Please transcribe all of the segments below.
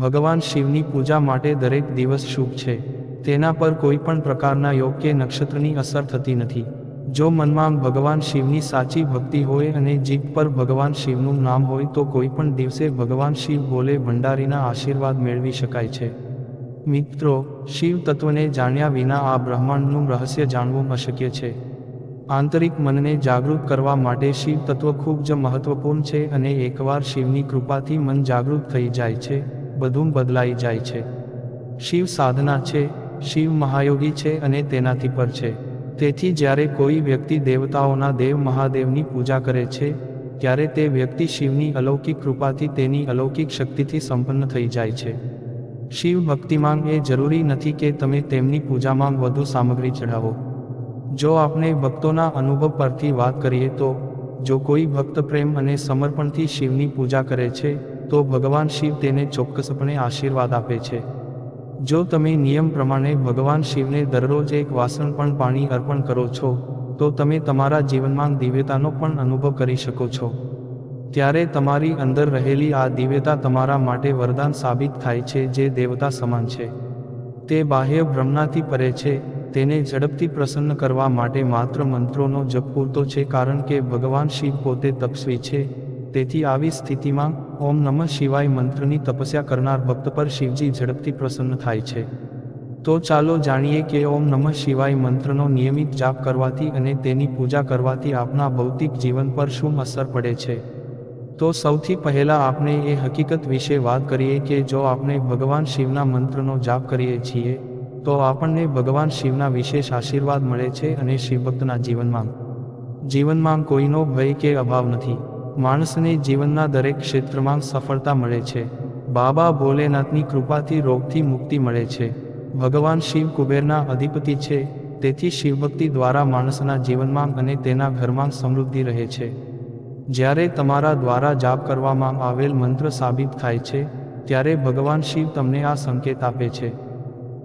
ભગવાન શિવની પૂજા માટે દરેક દિવસ શુભ છે. તેના પર કોઈ પણ પ્રકારના યોગ કે નક્ષત્રની અસર થતી નથી. જો મનમાં ભગવાન શિવની સાચી ભક્તિ હોય અને જીભ પર ભગવાન શિવનું નામ હોય તો કોઈ પણ દિવસે ભગવાન શિવ બોલે ભંડારીના આશીર્વાદ મેળવી શકાય છે. મિત્રો, શિવ તત્વને જાણ્યા વિના આ બ્રહ્માંડનું રહસ્ય જાણવું અશક્ય છે. આંતરિક મનને જાગૃત કરવા માટે શિવ તત્વ ખૂબ જ મહત્વપૂર્ણ છે અને એકવાર શિવની કૃપાથી મન જાગૃત થઈ જાય છે બધું બદલાઈ જાય છે. શિવ સાધના છે, શિવ મહાયોગી છે અને તેનાથી પર છે. તેથી જ્યારે કોઈ વ્યક્તિ દેવતાઓના દેવ મહાદેવની પૂજા કરે છે, ત્યારે તે વ્યક્તિ શિવની અલૌકિક કૃપાથી તેની અલૌકિક શક્તિથી સંપન્ન થઈ જાય છે. શિવ ભક્તિમાન એ જરૂરી નથી કે તમે તેમની પૂજામાં વધુ સામગ્રી ચઢાવો. જો આપણે ભક્તોના અનુભવ પરથી વાત કરીએ તો, જો કોઈ ભક્ત પ્રેમ અને સમર્પણથી શિવની પૂજા કરે છે તો ભગવાન શિવ તેને ચોક્કસપણે આશીર્વાદ આપે છે. જો તમે નિયમ પ્રમાણે ભગવાન શિવને દરરોજ એક વાસણ પણ પાણી અર્પણ કરો છો, તો તમે તમારા જીવનમાં દિવ્યતાનો પણ અનુભવ કરી શકો છો. ત્યારે તમારી અંદર રહેલી આ દિવ્યતા તમારા માટે વરદાન સાબિત થાય છે જે દેવતા સમાન છે. તે બાહ્ય ભ્રમણાથી પરે છે, તેને ઝડપથી પ્રસન્ન કરવા માટે માત્ર મંત્રોનો જપ પૂરતો છે કારણ કે ભગવાન શિવ પોતે તપસ્વી છે તેથી આવી સ્થિતિમાં ઓમ નમઃ શિવાય મંત્રની તપસ્યા કરનાર ભક્ત પર શિવજી ઝડપથી પ્રસન્ન થાય છે. તો ચાલો જાણીએ કે ઓમ નમઃ શિવાય મંત્રનો નિયમિત જાપ કરવાથી અને તેની પૂજા કરવાથી આપના ભૌતિક જીવન પર શું અસર પડે છે? તો સૌથી પહેલાં આપણે એ હકીકત વિશે વાત કરીએ કે જો આપણે ભગવાન શિવના મંત્રનો જાપ કરીએ છીએ, તો આપણને ભગવાન શિવના વિશેષ આશીર્વાદ મળે છે અને શિવભક્તના જીવનમાં. જીવનમાં કોઈનો ભય કે અભાવ નથી. માણસને જીવનના દરેક ક્ષેત્રમાં સફળતા મળે છે. બાબા ભોલેનાથની કૃપાથી રોગથી મુક્તિ મળે છે. ભગવાન શિવ કુબેરના અધિપતિ છે, તેથી શિવભક્તિ દ્વારા માણસના જીવનમાં અને તેના ઘરમાં સમૃદ્ધિ રહે છે. જ્યારે તમારા દ્વારા જાપ કરવામાં આવેલ મંત્ર સાબિત થાય છે, ત્યારે ભગવાન શિવ તમને આ સંકેત આપે છે.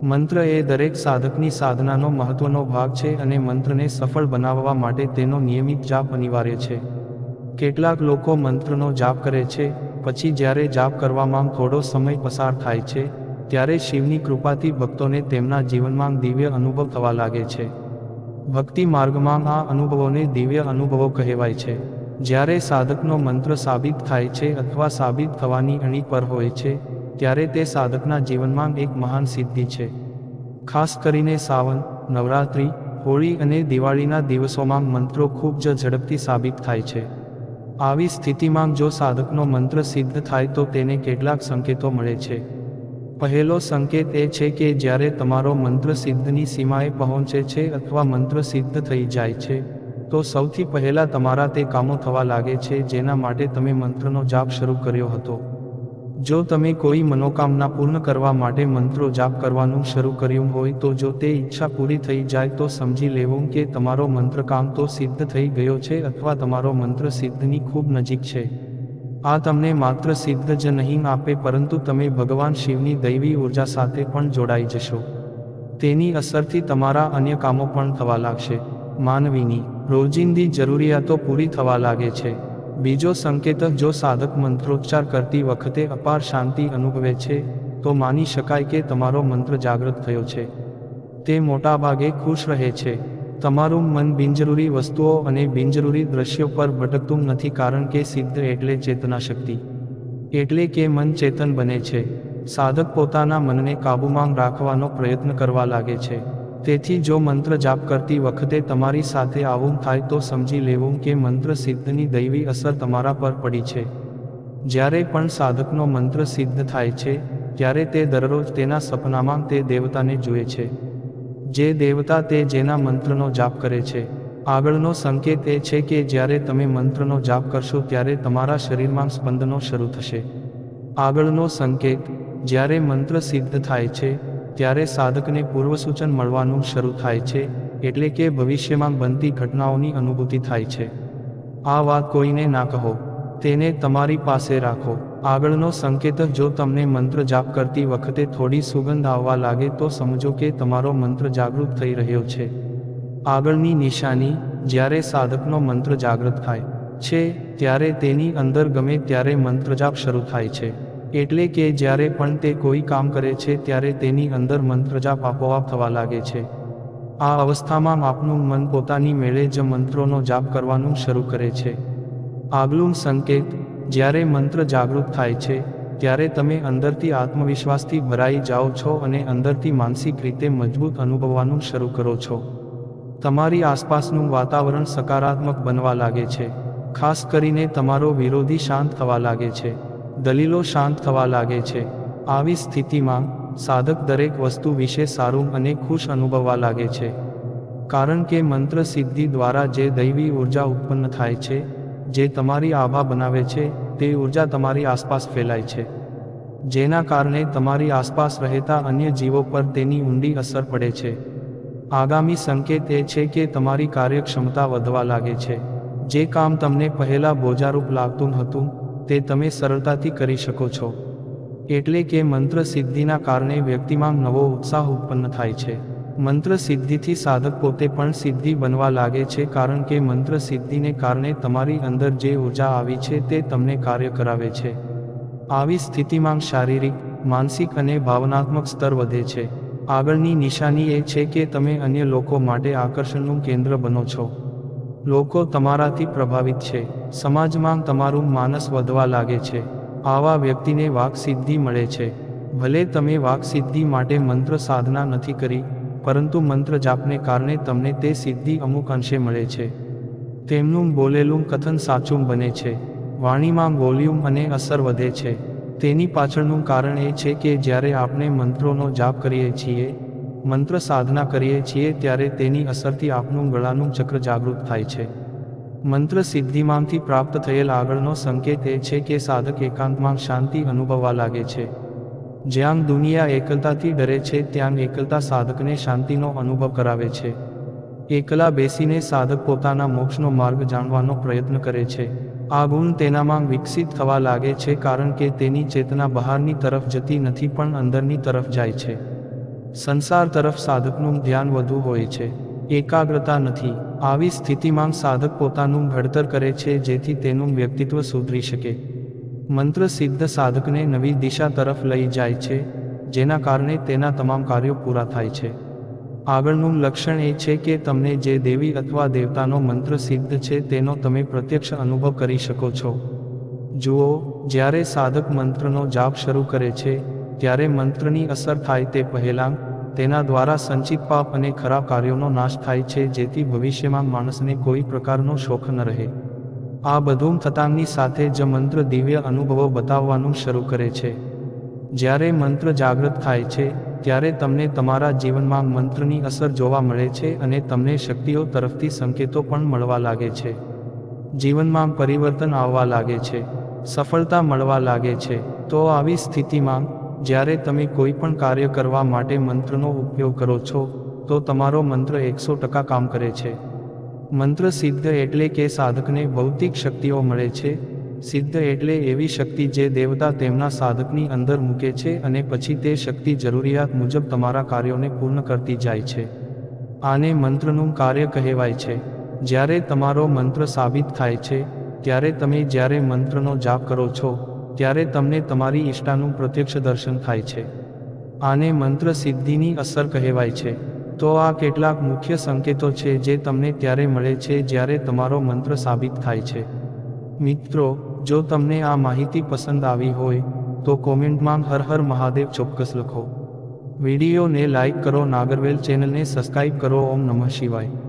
મંત્ર એ દરેક સાધકની સાધનાનો મહત્વનો ભાગ છે અને મંત્રને સફળ બનાવવા માટે તેનો નિયમિત જાપ અનિવાર્ય છે. કેટલાક લોકો મંત્રનો જાપ કરે છે, પછી જ્યારે જાપ કરવામાં થોડો સમય પસાર થાય છે, ત્યારે શિવની કૃપાથી ભક્તોને તેમના જીવનમાં દિવ્ય અનુભવ થવા લાગે છે. ભક્તિ માર્ગમાં આ અનુભવોને દિવ્ય અનુભવો કહેવાય છે. જ્યારે સાધકનો મંત્ર સાબિત થાય છે અથવા સાબિત થવાની અણી પર હોય છે, ત્યારે તે સાધકના જીવનમાં એક મહાન સિદ્ધિ છે. ખાસ કરીને સાવન, નવરાત્રિ, હોળી અને દિવાળીના દિવસોમાં મંત્રો ખૂબ જ ઝડપથી સાબિત થાય છે. આવી સ્થિતિમાં જો સાધકનો મંત્ર સિદ્ધ થાય તો તેને કેટલાક સંકેતો મળે છે. પહેલો સંકેત એ છે કે જ્યારે તમારો મંત્ર સિદ્ધની સીમાએ પહોંચે છે અથવા મંત્ર સિદ્ધ થઈ જાય છે, તો સૌથી પહેલાં તમારા તે કામો થવા લાગે છે જેના માટે તમે મંત્રનો જાપ શરૂ કર્યો હતો. જો તમે કોઈ મનોકામના પૂર્ણ કરવા માટે મંત્રો જાપ કરવાનું શરૂ કર્યું હોય તો જો તે ઈચ્છા પૂરી થઈ જાય તો સમજી લેવું કે તમારો મંત્ર કામ તો સિદ્ધ થઈ ગયો છે અથવા તમારો મંત્ર સિદ્ધની ખૂબ નજીક છે. આ તમને માત્ર સિદ્ધ જ નહીં આપે પરંતુ તમે ભગવાન શિવની દૈવી ઊર્જા સાથે પણ જોડાઈ જશો. તેની અસરથી તમારા અન્ય કામો પણ થવા લાગશે. માનવીની રોજિંદી જરૂરિયાતો પૂરી થવા લાગે છે. બીજો સંકેત જો સાધક મંત્રોચ્ચાર કરતી વખતે અપાર શાંતિ અનુભવે છે, તો માની શકાય કે તમારો મંત્ર જાગૃત થયો છે. તે મોટાભાગે ખુશ રહે છે. તમારું મન બિનજરૂરી વસ્તુઓ અને બિનજરૂરી દ્રશ્યો પર ભટકતું નથી કારણ કે સિદ્ધ એટલે ચેતના શક્તિ એટલે કે મન ચેતન બને છે. સાધક પોતાના મનને કાબૂમાં રાખવાનો પ્રયત્ન કરવા લાગે છે. તેથી જો મંત્ર જાપ કરતી વખતે તમારી સાથે આવું થાય તો સમજી લેવું કે મંત્ર સિદ્ધની દૈવી અસર તમારા પર પડી છે. જ્યારે પણ સાધકનો મંત્ર સિદ્ધ થાય છે, ત્યારે તે દરરોજ તેના સપનામાં તે દેવતાને જુએ છે. જે દેવતા તે જેના મંત્રનો જાપ કરે છે. આગળનો સંકેત એ છે કે જ્યારે તમે મંત્રનો જાપ કરશો ત્યારે તમારા શરીરમાં સ્પંદનો શરૂ થશે. આગળનો સંકેત, જ્યારે મંત્ર સિદ્ધ થાય છે ત્યારે સાધકને પૂર્વસૂચન મળવાનું શરૂ થાય છે, એટલે કે ભવિષ્યમાં બનતી ઘટનાઓની અનુભૂતિ થાય છે. આ વાત કોઈને ના કહો, તેને તમારી પાસે રાખો. આગળનો સંકેત જો તમને મંત્ર જાપ કરતી વખતે થોડી સુગંધ આવવા લાગે તો સમજો કે તમારો મંત્ર જાગૃત થઈ રહ્યો છે. આગળની નિશાની, જ્યારે સાધકનો મંત્ર જાગૃત થાય છે, ત્યારે તેની અંદર ગમે ત્યારે મંત્રજાપ શરૂ થાય છે. એટલે કે જ્યારે પણ તે કોઈ કામ કરે છે ત્યારે તેની અંદર મંત્રજાપ આપોઆપ થવા લાગે છે. આ અવસ્થામાં આપનું મન પોતાની મેળે જ મંત્રોનો જાપ કરવાનું શરૂ કરે છે. આગલું સંકેત, જ્યારે મંત્ર જાગૃત થાય છે, ત્યારે તમે અંદરથી આત્મવિશ્વાસથી ભરાઈ જાઓ છો અને અંદરથી માનસિક રીતે મજબૂત અનુભવવાનું શરૂ કરો છો. તમારી આસપાસનું વાતાવરણ સકારાત્મક બનવા લાગે છે. ખાસ કરીને તમારો વિરોધી શાંત થવા લાગે છે. દલીલો શાંત થવા લાગે છે. આવી સ્થિતિમાં સાધક દરેક વસ્તુ વિશે સારું અને ખુશ અનુભવવા લાગે છે. કારણ કે મંત્ર સિદ્ધિ દ્વારા જે દૈવી ઊર્જા ઉત્પન્ન થાય છે, જે તમારી આભા બનાવે છે, તે ઊર્જા તમારી આસપાસ ફેલાય છે. જેના કારણે તમારી આસપાસ રહેતા અન્ય જીવો પર તેની ઊંડી અસર પડે છે. આગામી સંકેત એ છે કે તમારી કાર્યક્ષમતા વધવા લાગે છે. જે કામ તમને પહેલાં બોજારૂપ લાગતું હતું તે તમે સરળતાથી કરી શકો છો. એટલે કે મંત્ર સિદ્ધિના કારણે વ્યક્તિમાં નવો ઉત્સાહ ઉત્પન્ન થાય છે. મંત્ર સિદ્ધિથી સાધક પોતે પણ સિદ્ધિ બનવા લાગે છે કારણ કે મંત્ર સિદ્ધિને કારણે તમારી અંદર જે ઊર્જા આવી છે તે તમને કાર્ય કરાવે છે. આવી સ્થિતિમાં શારીરિક, માનસિક અને ભાવનાત્મક સ્તર વધે છે. આગળની નિશાની એ છે કે તમે અન્ય લોકો માટે આકર્ષણનું કેન્દ્ર બનો છો. લોકો તમારાથી પ્રભાવિત છે. સમાજમાં તમારું માનસ વધવા લાગે છે. આવા વ્યક્તિને વાકસિદ્ધિ મળે છે. ભલે તમે વાકસિદ્ધિ માટે મંત્ર સાધના નથી કરી, પરંતુ મંત્ર જાપને કારણે તમને તે સિદ્ધિ અમુક અંશે મળે છે. તેમનું બોલેલું કથન સાચું બને છે. વાણીમાં વોલ્યુમ અને અસર વધે છે. તેની પાછળનું કારણ એ છે કે જ્યારે આપણે મંત્રોનો જાપ કરીએ છીએ મંત્ર સાધના કરીએ છીએ ત્યારે તેની અસરથી આપનું ગળાનું ચક્ર જાગૃત થાય છે. મંત્ર સિદ્ધિમાંથી પ્રાપ્ત થયેલ આગળનો સંકેત એ છે કે સાધક એકાંતમાં શાંતિ અનુભવવા લાગે છે. જ્યાં દુનિયા એકલતાથી ડરે છે, ત્યાં એકલતા સાધકને શાંતિનો અનુભવ કરાવે છે. એકલા બેસીને સાધક પોતાના મોક્ષનો માર્ગ જાણવાનો પ્રયત્ન કરે છે. આ ગુણ તેનામાં વિકસિત થવા લાગે છે, કારણ કે તેની ચેતના બહારની તરફ જતી નથી પણ અંદરની તરફ જાય છે. સંસાર તરફ સાધકનું ધ્યાન વધુ હોય છે. એકાગ્રતા નથી. આવી સ્થિતિમાં સાધક પોતાનું ઘડતર કરે છે જેથી તેનું વ્યક્તિત્વ સુધરી શકે. મંત્ર સિદ્ધ સાધકને નવી દિશા તરફ લઈ જાય છે, જેના કારણે તેના તમામ કાર્યો પૂરા થાય છે. આગળનું લક્ષણ એ છે કે તમને જે દેવી અથવા દેવતાનો મંત્ર સિદ્ધ છે તેનો તમે પ્રત્યક્ષ અનુભવ કરી શકો છો. જુઓ, જ્યારે સાધક મંત્રનો જાપ શરૂ કરે છે ત્યારે મંત્રની અસર થાય તે પહેલાં, તેના દ્વારા સંચિત પાપ અને ખરાબ કાર્યોનો નાશ થાય છે જેથી ભવિષ્યમાં માણસને કોઈ પ્રકારનો શોખ ન રહે. આ બધું થતાંની સાથે જ મંત્ર દિવ્ય અનુભવો બતાવવાનું શરૂ કરે છે. જ્યારે મંત્ર જાગૃત થાય છે, ત્યારે તમને તમારા જીવનમાં મંત્રની અસર જોવા મળે છે અને તમને શક્તિઓ તરફથી સંકેતો પણ મળવા લાગે છે. જીવનમાં પરિવર્તન આવવા લાગે છે, સફળતા મળવા લાગે છે. તો આવી સ્થિતિમાં જ્યારે તમે કોઈ પણ કાર્ય કરવા માટે મંત્રનો ઉપયોગ કરો છો, તો તમારો મંત્ર એકસો ટકા કામ કરે છે. મંત્ર સિદ્ધ એટલે કે સાધકને ભૌતિક શક્તિઓ મળે છે. સિદ્ધ એટલે એવી શક્તિ જે દેવતા તેમના સાધકની અંદર મૂકે છે અને પછી તે શક્તિ જરૂરિયાત મુજબ તમારા કાર્યોને પૂર્ણ કરતી જાય છે. આને મંત્રનું કાર્ય કહેવાય છે. જ્યારે તમારો મંત્ર સાબિત થાય છે, ત્યારે તમે જ્યારે મંત્રનો જાપ કરો છો ત્યારે તમને તમારી ઈષ્ટાનું પ્રત્યક્ષ દર્શન થાય છે. આને મંત્ર સિદ્ધિની અસર કહેવાય છે. તો આ કેટલાક મુખ્ય સંકેતો છે જે તમને ત્યારે મળે છે જ્યારે તમારો મંત્ર સાબિત થાય છે. મિત્રો, જો તમને આ માહિતી પસંદ આવી હોય, તો કોમેન્ટમાં હર હર મહાદેવ ચોક્કસ લખો. વિડીયોને લાઇક કરો, નાગરવેલ ચેનલને સબસ્ક્રાઇબ કરો, ઓમ નમઃ શિવાય.